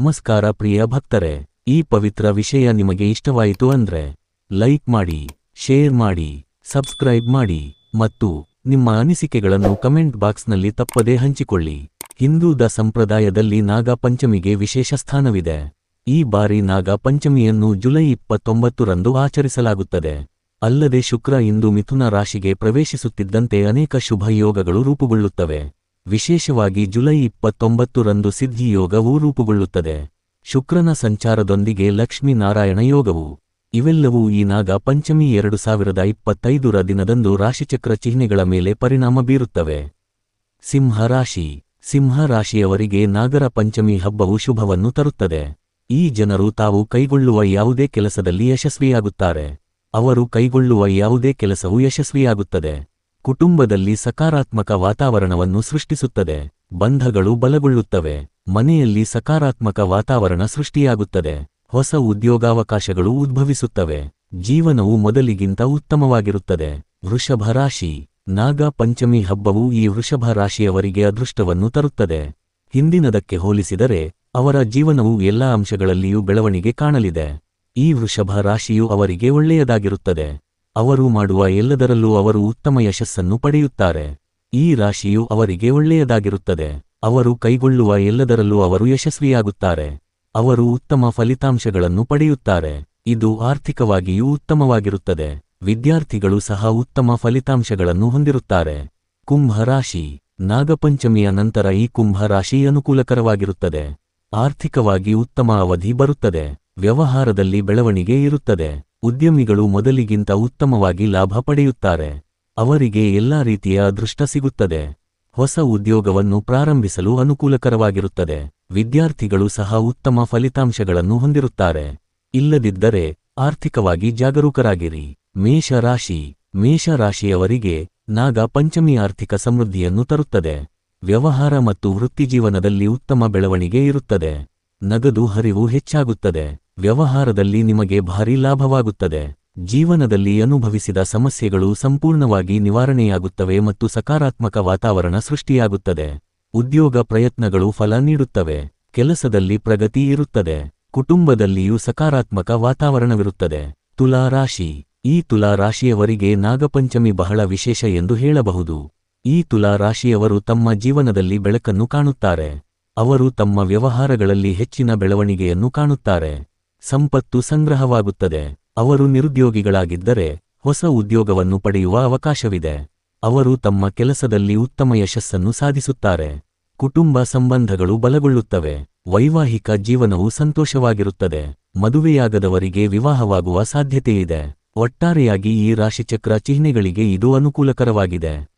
ನಮಸ್ಕಾರ ಪ್ರಿಯ ಭಕ್ತರೆ, ಈ ಪವಿತ್ರ ವಿಷಯ ನಿಮಗೆ ಇಷ್ಟವಾಯಿತು ಅಂದ್ರೆ, ಲೈಕ್ ಮಾಡಿ, ಶೇರ್ ಮಾಡಿ, ಸಬ್ಸ್ಕ್ರೈಬ್ ಮಾಡಿ ಮತ್ತು ನಿಮ್ಮ ಅನಿಸಿಕೆಗಳನ್ನು ಕಮೆಂಟ್ ಬಾಕ್ಸ್ನಲ್ಲಿ ತಪ್ಪದೇ ಹಂಚಿಕೊಳ್ಳಿ. ಹಿಂದೂದ ಸಂಪ್ರದಾಯದಲ್ಲಿ ನಾಗ ಪಂಚಮಿಗೆ ವಿಶೇಷ ಸ್ಥಾನವಿದೆ. ಈ ಬಾರಿ ನಾಗ ಪಂಚಮಿಯನ್ನು ಜುಲೈ ಇಪ್ಪತ್ತೊಂಬತ್ತರಂದು ಆಚರಿಸಲಾಗುತ್ತದೆ. ಅಲ್ಲದೆ ಶುಕ್ರ ಇಂದು ಮಿಥುನ ರಾಶಿಗೆ ಪ್ರವೇಶಿಸುತ್ತಿದ್ದಂತೆ ಅನೇಕ ಶುಭ ಯೋಗಗಳು ರೂಪುಗೊಳ್ಳುತ್ತವೆ. ವಿಶೇಷವಾಗಿ ಜುಲೈ ಇಪ್ಪತ್ತೊಂಬತ್ತರಂದು ಸಿದ್ಧಿಯೋಗವು ರೂಪುಗೊಳ್ಳುತ್ತದೆ. ಶುಕ್ರನ ಸಂಚಾರದೊಂದಿಗೆ ಲಕ್ಷ್ಮೀನಾರಾಯಣ ಯೋಗವು. ಇವೆಲ್ಲವೂ ಈ ನಾಗ ಪಂಚಮಿ ಎರಡು ಸಾವಿರದ ಇಪ್ಪತ್ತೈದರ ದಿನದಂದು ರಾಶಿಚಕ್ರ ಚಿಹ್ನೆಗಳ ಮೇಲೆ ಪರಿಣಾಮ ಬೀರುತ್ತವೆ. ಸಿಂಹ ರಾಶಿ. ಸಿಂಹ ರಾಶಿಯವರಿಗೆ ನಾಗರ ಪಂಚಮಿ ಹಬ್ಬವು ಶುಭವನ್ನು ತರುತ್ತದೆ. ಈ ಜನರು ತಾವು ಕೈಗೊಳ್ಳುವ ಯಾವುದೇ ಕೆಲಸದಲ್ಲಿ ಯಶಸ್ವಿಯಾಗುತ್ತಾರೆ. ಅವರು ಕೈಗೊಳ್ಳುವ ಯಾವುದೇ ಕೆಲಸವು ಯಶಸ್ವಿಯಾಗುತ್ತದೆ. ಕುಟುಂಬದಲ್ಲಿ ಸಕಾರಾತ್ಮಕ ವಾತಾವರಣವನ್ನು ಸೃಷ್ಟಿಸುತ್ತದೆ. ಬಂಧಗಳು ಬಲಗೊಳ್ಳುತ್ತವೆ. ಮನೆಯಲ್ಲಿ ಸಕಾರಾತ್ಮಕ ವಾತಾವರಣ ಸೃಷ್ಟಿಯಾಗುತ್ತದೆ. ಹೊಸ ಉದ್ಯೋಗಾವಕಾಶಗಳು ಉದ್ಭವಿಸುತ್ತವೆ. ಜೀವನವು ಮೊದಲಿಗಿಂತ ಉತ್ತಮವಾಗಿರುತ್ತದೆ. ವೃಷಭ ರಾಶಿ. ನಾಗ ಪಂಚಮಿ ಹಬ್ಬವು ಈ ವೃಷಭ ರಾಶಿಯವರಿಗೆ ಅದೃಷ್ಟವನ್ನು ತರುತ್ತದೆ. ಹಿಂದಿನದಕ್ಕೆ ಹೋಲಿಸಿದರೆ, ಅವರ ಜೀವನವು ಎಲ್ಲಾ ಅಂಶಗಳಲ್ಲಿಯೂ ಬೆಳವಣಿಗೆ ಕಾಣಲಿದೆ. ಈ ವೃಷಭ ರಾಶಿಯು ಅವರಿಗೆ ಒಳ್ಳೆಯದಾಗಿರುತ್ತದೆ. ಅವರು ಮಾಡುವ ಎಲ್ಲದರಲ್ಲೂ ಅವರು ಉತ್ತಮ ಯಶಸ್ಸನ್ನು ಪಡೆಯುತ್ತಾರೆ. ಈ ರಾಶಿಯು ಅವರಿಗೆ ಒಳ್ಳೆಯದಾಗಿರುತ್ತದೆ. ಅವರು ಕೈಗೊಳ್ಳುವ ಎಲ್ಲದರಲ್ಲೂ ಅವರು ಯಶಸ್ವಿಯಾಗುತ್ತಾರೆ. ಅವರು ಉತ್ತಮ ಫಲಿತಾಂಶಗಳನ್ನು ಪಡೆಯುತ್ತಾರೆ. ಇದು ಆರ್ಥಿಕವಾಗಿಯೂ ಉತ್ತಮವಾಗಿರುತ್ತದೆ. ವಿದ್ಯಾರ್ಥಿಗಳು ಸಹ ಉತ್ತಮ ಫಲಿತಾಂಶಗಳನ್ನು ಹೊಂದಿರುತ್ತಾರೆ. ಕುಂಭ ರಾಶಿ. ನಾಗಪಂಚಮಿಯ ನಂತರ ಈ ಕುಂಭ ರಾಶಿ ಅನುಕೂಲಕರವಾಗಿರುತ್ತದೆ. ಆರ್ಥಿಕವಾಗಿ ಉತ್ತಮ ಅವಧಿ ಬರುತ್ತದೆ. ವ್ಯವಹಾರದಲ್ಲಿ ಬೆಳವಣಿಗೆ ಇರುತ್ತದೆ. ಉದ್ಯಮಿಗಳು ಮೊದಲಿಗಿಂತ ಉತ್ತಮವಾಗಿ ಲಾಭ ಪಡೆಯುತ್ತಾರೆ. ಅವರಿಗೆ ಎಲ್ಲಾ ರೀತಿಯ ಅದೃಷ್ಟ ಸಿಗುತ್ತದೆ. ಹೊಸ ಉದ್ಯೋಗವನ್ನು ಪ್ರಾರಂಭಿಸಲು ಅನುಕೂಲಕರವಾಗಿರುತ್ತದೆ. ವಿದ್ಯಾರ್ಥಿಗಳು ಸಹ ಉತ್ತಮ ಫಲಿತಾಂಶಗಳನ್ನು ಹೊಂದಿರುತ್ತಾರೆ. ಇಲ್ಲದಿದ್ದರೆ ಆರ್ಥಿಕವಾಗಿ ಜಾಗರೂಕರಾಗಿರಿ. ಮೇಷ ರಾಶಿ ಮೇಷ ರಾಶಿಯವರಿಗೆ ನಾಗ ಪಂಚಮಿ ಆರ್ಥಿಕ ಸಮೃದ್ಧಿಯನ್ನು ತರುತ್ತದೆ. ವ್ಯವಹಾರ ಮತ್ತು ವೃತ್ತಿಜೀವನದಲ್ಲಿ ಉತ್ತಮ ಬೆಳವಣಿಗೆ ಇರುತ್ತದೆ. ನಗದು ಹರಿವು ಹೆಚ್ಚಾಗುತ್ತದೆ. ವ್ಯವಹಾರದಲ್ಲಿ ನಿಮಗೆ ಭಾರಿ ಲಾಭವಾಗುತ್ತದೆ. ಜೀವನದಲ್ಲಿ ಅನುಭವಿಸಿದ ಸಮಸ್ಯೆಗಳು ಸಂಪೂರ್ಣವಾಗಿ ನಿವಾರಣೆಯಾಗುತ್ತವೆ ಮತ್ತು ಸಕಾರಾತ್ಮಕ ವಾತಾವರಣ ಸೃಷ್ಟಿಯಾಗುತ್ತದೆ. ಉದ್ಯೋಗ ಪ್ರಯತ್ನಗಳು ಫಲ ನೀಡುತ್ತವೆ. ಕೆಲಸದಲ್ಲಿ ಪ್ರಗತಿ ಇರುತ್ತದೆ. ಕುಟುಂಬದಲ್ಲಿಯೂ ಸಕಾರಾತ್ಮಕ ವಾತಾವರಣವಿರುತ್ತದೆ. ತುಲಾ ರಾಶಿ. ಈ ತುಲಾ ರಾಶಿಯವರಿಗೆ ನಾಗಪಂಚಮಿ ಬಹಳ ವಿಶೇಷ ಎಂದು ಹೇಳಬಹುದು. ಈ ತುಲಾ ರಾಶಿಯವರು ತಮ್ಮ ಜೀವನದಲ್ಲಿ ಬೆಳಕನ್ನು ಕಾಣುತ್ತಾರೆ. ಅವರು ತಮ್ಮ ವ್ಯವಹಾರಗಳಲ್ಲಿ ಹೆಚ್ಚಿನ ಬೆಳವಣಿಗೆಯನ್ನು ಕಾಣುತ್ತಾರೆ. ಸಂಪತ್ತು ಸಂಗ್ರಹವಾಗುತ್ತದೆ. ಅವರು ನಿರುದ್ಯೋಗಿಗಳಾಗಿದ್ದರೆ ಹೊಸ ಉದ್ಯೋಗವನ್ನು ಪಡೆಯುವ ಅವಕಾಶವಿದೆ. ಅವರು ತಮ್ಮ ಕೆಲಸದಲ್ಲಿ ಉತ್ತಮ ಯಶಸ್ಸನ್ನು ಸಾಧಿಸುತ್ತಾರೆ. ಕುಟುಂಬ ಸಂಬಂಧಗಳು ಬಲಗೊಳ್ಳುತ್ತವೆ. ವೈವಾಹಿಕ ಜೀವನವು ಸಂತೋಷವಾಗಿರುತ್ತದೆ. ಮದುವೆಯಾಗದವರಿಗೆ ವಿವಾಹವಾಗುವ ಸಾಧ್ಯತೆಯಿದೆ. ಒಟ್ಟಾರೆಯಾಗಿ ಈ ರಾಶಿಚಕ್ರ ಚಿಹ್ನೆಗಳಿಗೆ ಇದು ಅನುಕೂಲಕರವಾಗಿದೆ.